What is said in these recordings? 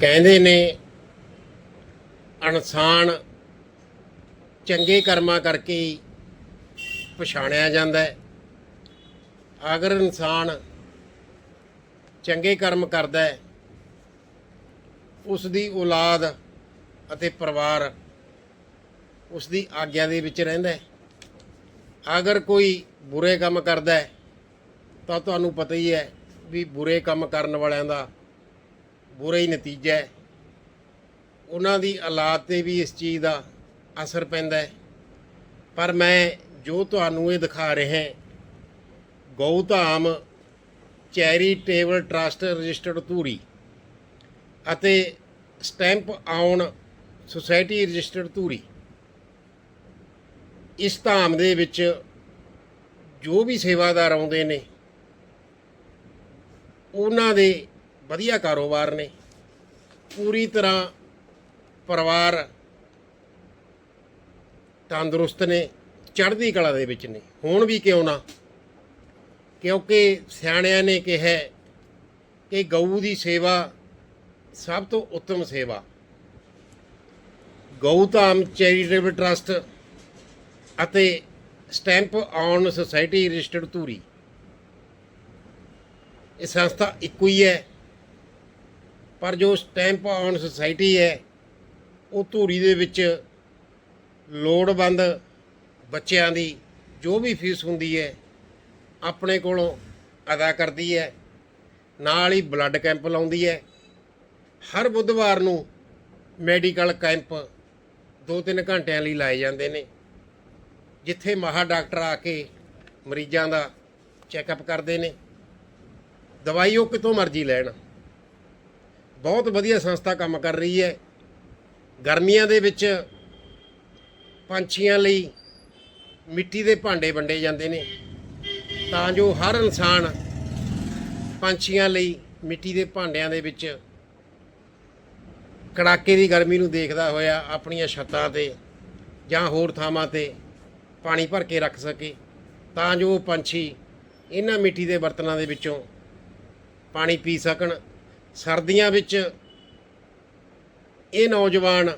ਕਹਿੰਦੇ ਨੇ ਇਨਸਾਨ ਚੰਗੇ ਕਰਮਾਂ ਕਰਕੇ ਹੀ ਪਛਾਣਿਆ ਜਾਂਦਾ ਹੈ। ਅਗਰ ਇਨਸਾਨ ਚੰਗੇ ਕਰਮ ਕਰਦਾ ਹੈ ਉਸ ਦੀ ਔਲਾਦ ਅਤੇ ਪਰਿਵਾਰ ਉਸ ਦੀ ਆਗਿਆ ਦੇ ਵਿੱਚ ਰਹਿੰਦਾ ਹੈ। ਅਗਰ ਕੋਈ ਬੁਰੇ ਕੰਮ ਕਰਦਾ ਹੈ, ਤਾਂ ਤੁਹਾਨੂੰ ਪਤਾ ਹੀ ਹੈ ਵੀ ਬੁਰੇ ਕੰਮ ਕਰਨ ਵਾਲਿਆਂ ਦਾ ਬੁਰਾ ਹੀ ਨਤੀਜਾ ਹੈ। ਉਹਨਾਂ ਦੀ ਔਲਾਦ ਤੇ ਵੀ ਇਸ ਚੀਜ਼ ਦਾ ਅਸਰ ਪੈਂਦਾ ਹੈ। ਪਰ ਮੈਂ ਜੋ ਤੁਹਾਨੂੰ ਇਹ ਦਿਖਾ ਰਿਹਾ Gau Dham charitable trust registered Dhuri ਅਤੇ ਸਟੈਂਪ ਆਉਣ ਸੁਸਾਇਟੀ ਰਜਿਸਟਰਡ ਧੂਰੀ। ਇਸ ਧਾਮ ਦੇ ਵਿੱਚ ਜੋ ਵੀ ਸੇਵਾਦਾਰ ਆਉਂਦੇ ਨੇ, ਉਹਨਾਂ ਦੇ ਵਧੀਆ ਕਾਰੋਬਾਰ ਨੇ। ਪੂਰੀ ਤਰ੍ਹਾਂ ਪਰਿਵਾਰ ਤੰਦਰੁਸਤ ਨੇ, ਚੜ੍ਹਦੀ ਕਲਾ ਦੇ ਵਿੱਚ ਨੇ। ਹੁਣ ਵੀ ਕਿਉਂ ਨਾ? ਕਿਉਂਕਿ ਸਿਆਣਿਆਂ ਨੇ ਕਿਹਾ ਕਿ ਗਊ ਦੀ ਸੇਵਾ ਸਭ ਤੋਂ ਉੱਤਮ ਸੇਵਾ। ਗਊ ਧਾਮ ਚੈਰੀਟੇਬਲ ਟਰਸਟ ਅਤੇ stamp on society registered Dhuri. ਇਹ ਸੰਸਥਾ ਇੱਕੋ ਹੀ ਹੈ। ਪਰ ਜੋ ਸਟੈਂਪ ਔਨ ਸੁਸਾਇਟੀ ਹੈ, ਉਹ ਧੂਰੀ ਦੇ ਵਿੱਚ ਲੋੜਵੰਦ ਬੱਚਿਆਂ ਦੀ ਜੋ ਵੀ ਫੀਸ ਹੁੰਦੀ ਹੈ, ਆਪਣੇ ਕੋਲੋਂ ਅਦਾ ਕਰਦੀ ਹੈ। ਨਾਲ ਹੀ ਬਲੱਡ ਕੈਂਪ ਲਾਉਂਦੀ ਹੈ। ਹਰ ਬੁੱਧਵਾਰ ਨੂੰ ਮੈਡੀਕਲ ਕੈਂਪ 2-3 ਘੰਟਿਆਂ ਲਈ ਲਾਏ ਜਾਂਦੇ ਨੇ, ਜਿੱਥੇ ਮਹਾ ਡਾਕਟਰ ਆ ਕੇ ਮਰੀਜ਼ਾਂ ਦਾ ਚੈੱਕਅਪ ਕਰਦੇ ਨੇ। ਦਵਾਈ ਉਹ ਕਿਤੋਂ ਮਰਜ਼ੀ ਲੈਣ। ਬਹੁਤ ਵਧੀਆ ਸੰਸਥਾ ਕੰਮ ਕਰ ਰਹੀ ਹੈ। ਗਰਮੀਆਂ ਦੇ ਵਿੱਚ ਪੰਛੀਆਂ ਲਈ ਮਿੱਟੀ ਦੇ ਭਾਂਡੇ ਵੰਡੇ ਜਾਂਦੇ ਨੇ। ਤਾਂ ਜੋ ਹਰ ਇਨਸਾਨ ਪੰਛੀਆਂ ਲਈ ਮਿੱਟੀ ਦੇ ਭਾਂਡਿਆਂ ਦੇ ਵਿੱਚ ਕੜਾਕੇ ਦੀ ਗਰਮੀ ਨੂੰ ਦੇਖਦਾ ਹੋਇਆ ਆਪਣੀਆਂ ਛੱਤਾਂ ਤੇ ਜਾਂ ਹੋਰ ਥਾਵਾਂ ਤੇ ਪਾਣੀ ਭਰ ਕੇ ਰੱਖ ਸਕੇ। ਤਾਂ ਜੋ ਪੰਛੀ ਇਹਨਾਂ ਮਿੱਟੀ ਦੇ ਬਰਤਨਾਂ ਦੇ ਵਿੱਚੋਂ ਪਾਣੀ ਪੀ ਸਕਣ। ਸਰਦੀਆਂ ਵਿੱਚ ਇਹ ਨੌਜਵਾਨ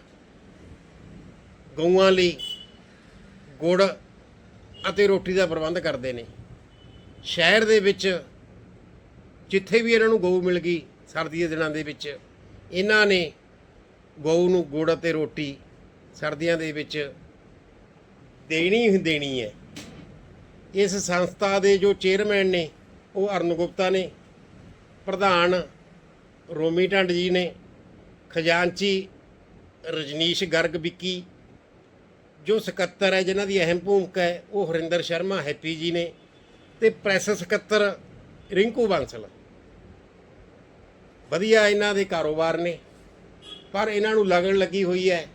ਗਊਆਂ ਲਈ ਗੁੜ ਅਤੇ ਰੋਟੀ ਦਾ ਪ੍ਰਬੰਧ ਕਰਦੇ ਨੇ। ਸ਼ਹਿਰ ਦੇ ਵਿੱਚ ਜਿੱਥੇ ਵੀ ਇਹਨਾਂ ਨੂੰ ਗਊ ਮਿਲ ਗਈ ਸਰਦੀ ਦੇ ਦਿਨਾਂ ਦੇ ਵਿੱਚ, ਇਹਨਾਂ ਨੇ ਗਊ ਨੂੰ ਗੁੜ ਅਤੇ ਰੋਟੀ ਸਰਦੀਆਂ ਦੇ ਵਿੱਚ ਦੇਣੀ ਹੀ ਦੇਣੀ ਹੈ। ਇਸ ਸੰਸਥਾ ਦੇ ਜੋ ਚੇਅਰਮੈਨ ਨੇ ਉਹ ਅਰਨ ਗੁਪਤਾ ਨੇ, ਪ੍ਰਧਾਨ ਰੋਮੀ ਟੰਡ ਜੀ ਨੇ, ਖਜ਼ਾਨਚੀ ਰਜਨੀਸ਼ ਗਰਗ ਵਿੱਕੀ, ਜੋ ਸਕੱਤਰ ਹੈ, ਜਿਨ੍ਹਾਂ ਦੀ ਅਹਿਮ ਭੂਮਿਕਾ ਹੈ, ਉਹ ਹਰਿੰਦਰ ਸ਼ਰਮਾ, ਹੈਪੀ ਜੀ ਨੇ ਤੇ ਪ੍ਰੈਸ ਸਕੱਤਰ ਰਿੰਕੂ ਬਾਂਸਲ। ਵਧੀਆ ਇਹਨਾਂ ਦੇ ਕਾਰੋਬਾਰ ਨੇ, ਪਰ ਇਹਨਾਂ ਨੂੰ ਲਗਨ ਲੱਗੀ ਹੋਈ ਹੈ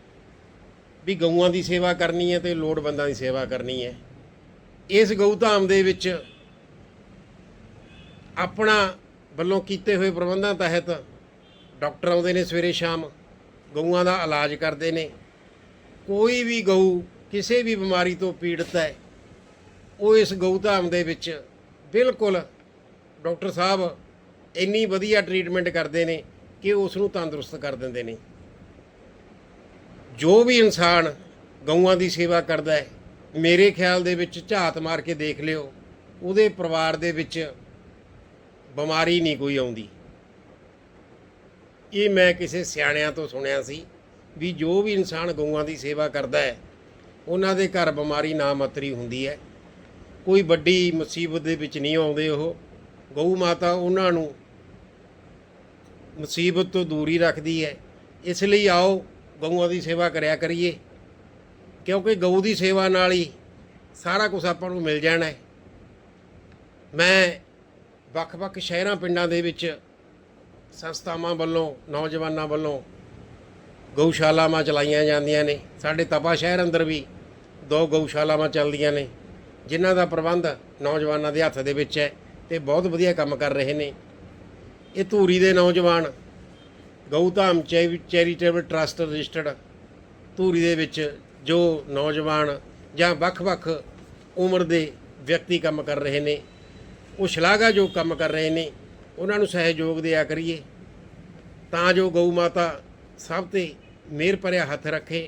ਵੀ ਗਊਆਂ ਦੀ ਸੇਵਾ ਕਰਨੀ ਹੈ ਤੇ ਲੋੜਵੰਦਾਂ ਦੀ ਸੇਵਾ ਕਰਨੀ ਹੈ। ਇਸ ਗਊ ਧਾਮ ਦੇ ਵਿੱਚ ਆਪਣਾ ਵੱਲੋਂ ਕੀਤੇ ਹੋਏ ਪ੍ਰਬੰਧਾਂ ਤਹਿਤ ਡਾਕਟਰ ਆਉਂਦੇ ਨੇ ਸਵੇਰੇ ਸ਼ਾਮ, ਗਊਆਂ ਦਾ ਇਲਾਜ ਕਰਦੇ ਨੇ। ਕੋਈ ਵੀ ਗਊ ਕਿਸੇ ਵੀ ਬਿਮਾਰੀ ਤੋਂ ਪੀੜਤ ਹੈ, ਉਹ ਇਸ ਗਊਧਾਮ ਦੇ ਵਿੱਚ ਬਿਲਕੁਲ ਡਾਕਟਰ ਸਾਹਿਬ ਇੰਨੀ ਵਧੀਆ ਟਰੀਟਮੈਂਟ ਕਰਦੇ ਨੇ ਕਿ ਉਸ ਨੂੰ ਤੰਦਰੁਸਤ ਕਰ ਦਿੰਦੇ ਨੇ। ਜੋ ਵੀ ਇਨਸਾਨ ਗਊਆਂ ਦੀ ਸੇਵਾ ਕਰਦਾ ਹੈ, ਮੇਰੇ ਖਿਆਲ ਦੇ ਵਿੱਚ ਝਾਤ ਮਾਰ ਕੇ ਦੇਖ ਲਿਓ, ਉਹਦੇ ਪਰਿਵਾਰ ਦੇ ਵਿੱਚ ਬਿਮਾਰੀ ਨਹੀਂ ਕੋਈ ਆਉਂਦੀ। ਇਹ ਮੈਂ ਕਿਸੇ ਸਿਆਣਿਆਂ ਤੋਂ ਸੁਣਿਆ ਸੀ ਵੀ ਜੋ ਵੀ ਇਨਸਾਨ ਗਊਆਂ ਦੀ ਸੇਵਾ ਕਰਦਾ ਹੈ, ਉਹਨਾਂ ਦੇ ਘਰ ਬਿਮਾਰੀ ਨਾ ਮਤਰੀ ਹੁੰਦੀ ਹੈ। ਕੋਈ ਵੱਡੀ ਮੁਸੀਬਤ ਦੇ ਵਿੱਚ ਨਹੀਂ ਆਉਂਦੇ ਉਹ। ਗਊ ਮਾਤਾ ਉਹਨਾਂ ਨੂੰ ਮੁਸੀਬਤ ਤੋਂ ਦੂਰੀ ਰੱਖਦੀ ਹੈ। ਇਸ ਲਈ ਆਓ ਗਊਆਂ ਦੀ ਸੇਵਾ ਕਰਿਆ ਕਰੀਏ। ਕਿਉਂਕਿ ਗਊ ਦੀ ਸੇਵਾ ਨਾਲ ਹੀ ਸਾਰਾ ਕੁਝ ਆਪਾਂ ਨੂੰ ਮਿਲ ਜਾਣਾ ਹੈ। ਮੈਂ ਵੱਖ-ਵੱਖ ਸ਼ਹਿਰਾਂ, ਪਿੰਡਾਂ ਦੇ ਵਿੱਚ ਸੰਸਥਾਵਾਂ ਵੱਲੋਂ, ਨੌਜਵਾਨਾਂ ਵੱਲੋਂ ਗਊਸ਼ਾਲਾਵਾਂ ਚਲਾਈਆਂ ਜਾਂਦੀਆਂ ਨੇ। ਸਾਡੇ ਤਪਾ ਸ਼ਹਿਰ ਅੰਦਰ ਵੀ ਦੋ ਗਊਸ਼ਾਲਾਵਾਂ ਚੱਲਦੀਆਂ ਨੇ, ਜਿਨ੍ਹਾਂ ਦਾ ਪ੍ਰਬੰਧ ਨੌਜਵਾਨਾਂ ਦੇ ਹੱਥ ਦੇ ਵਿੱਚ ਹੈ ਤੇ ਬਹੁਤ ਵਧੀਆ ਕੰਮ ਕਰ ਰਹੇ ਨੇ। ਇਹ ਧੂਰੀ ਦੇ ਨੌਜਵਾਨ Gaudham charitable trust registered Dhuri ਦੇ ਵਿੱਚ ਜੋ ਨੌਜਵਾਨ ਜਾਂ ਵੱਖ-ਵੱਖ ਉਮਰ ਦੇ ਵਿਅਕਤੀ ਕੰਮ ਕਰ ਰਹੇ ਨੇ। ਉਹ ਸ਼ਲਾਘਾਯੋਗ ਕੰਮ ਕਰ ਰਹੇ ਨੇ, ਉਹਨਾਂ ਨੂੰ ਸਹਿਯੋਗ ਦਿਆ ਕਰੀਏ। ਤਾਂ ਜੋ ਗਊ ਮਾਤਾ ਸਭ ਤੇ ਮਿਹਰ ਭਰਿਆ ਹੱਥ ਰੱਖੇ,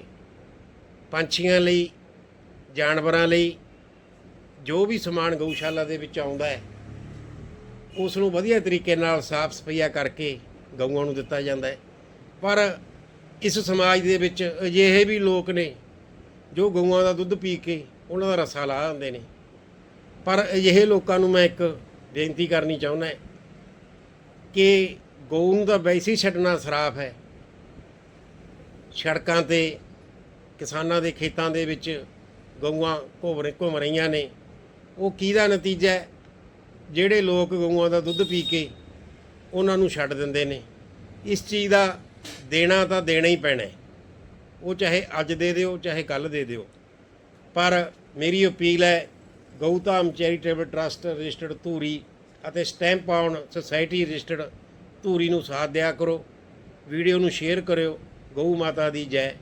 ਪੰਛੀਆਂ ਲਈ, ਜਾਨਵਰਾਂ ਲਈ, ਜੋ ਵੀ ਸਮਾਨ ਗਊਸ਼ਾਲਾ ਦੇ ਵਿੱਚ ਆਉਂਦਾ ਹੈ, ਉਸ ਨੂੰ ਵਧੀਆ ਤਰੀਕੇ ਨਾਲ ਸਾਫ਼ ਸਫਾਈਆ ਕਰਕੇ ਗਊਆਂ ਨੂੰ ਦਿੱਤਾ ਜਾਂਦਾ ਹੈ। ਪਰ ਇਸ ਸਮਾਜ ਦੇ ਵਿੱਚ ਅਜਿਹੇ ਵੀ ਲੋਕ ਨੇ, ਜੋ ਗਊਆਂ ਦਾ ਦੁੱਧ ਪੀ ਕੇ ਉਹਨਾਂ ਦਾ ਰਸਾ ਲਾ ਦਿੰਦੇ ਨੇ। ਪਰ ਅਜਿਹੇ ਲੋਕਾਂ ਨੂੰ ਮੈਂ ਇੱਕ ਬੇਨਤੀ ਕਰਨੀ ਚਾਹੁੰਦਾ ਕਿ ਗਊ ਨੂੰ ਤਾਂ ਵੈਸੇ ਹੀ ਛੱਡਣਾ ਸਰਾਫ ਹੈ। ਸੜਕਾਂ ਤੇ, ਕਿਸਾਨਾਂ ਦੇ ਖੇਤਾਂ ਦੇ ਵਿੱਚ ਗਊਆਂ ਘੁੰਮ ਰਹੇ- ਘੁੰਮ ਰਹੀਆਂ ਨੇ। ਉਹ ਕਿਹਦਾ ਨਤੀਜਾ ਹੈ? ਜਿਹੜੇ ਲੋਕ ਗਊਆਂ ਦਾ ਦੁੱਧ ਪੀ ਕੇ ਉਹਨਾਂ ਨੂੰ ਛੱਡ ਦਿੰਦੇ ਨੇ। ਇਸ ਚੀਜ਼ ਦਾ ਦੇਣਾ ਤਾਂ ਦੇਣਾ ਹੀ ਪੈਣਾ ਉਹ ਚਾਹੇ ਅੱਜ ਦੇ ਦਿਓ, ਚਾਹੇ ਕੱਲ ਦੇ ਦਿਓ। ਪਰ ਮੇਰੀ ਅਪੀਲ ਹੈ Gaudham charitable trust registered Dhuri ਅਤੇ stamp on society registered Dhuri ਨੂੰ ਸਾਥ ਦਿਆ ਕਰੋ। ਵੀਡੀਓ ਨੂੰ ਸ਼ੇਅਰ ਕਰਿਓ। ਗਊ ਮਾਤਾ ਦੀ ਜੈ।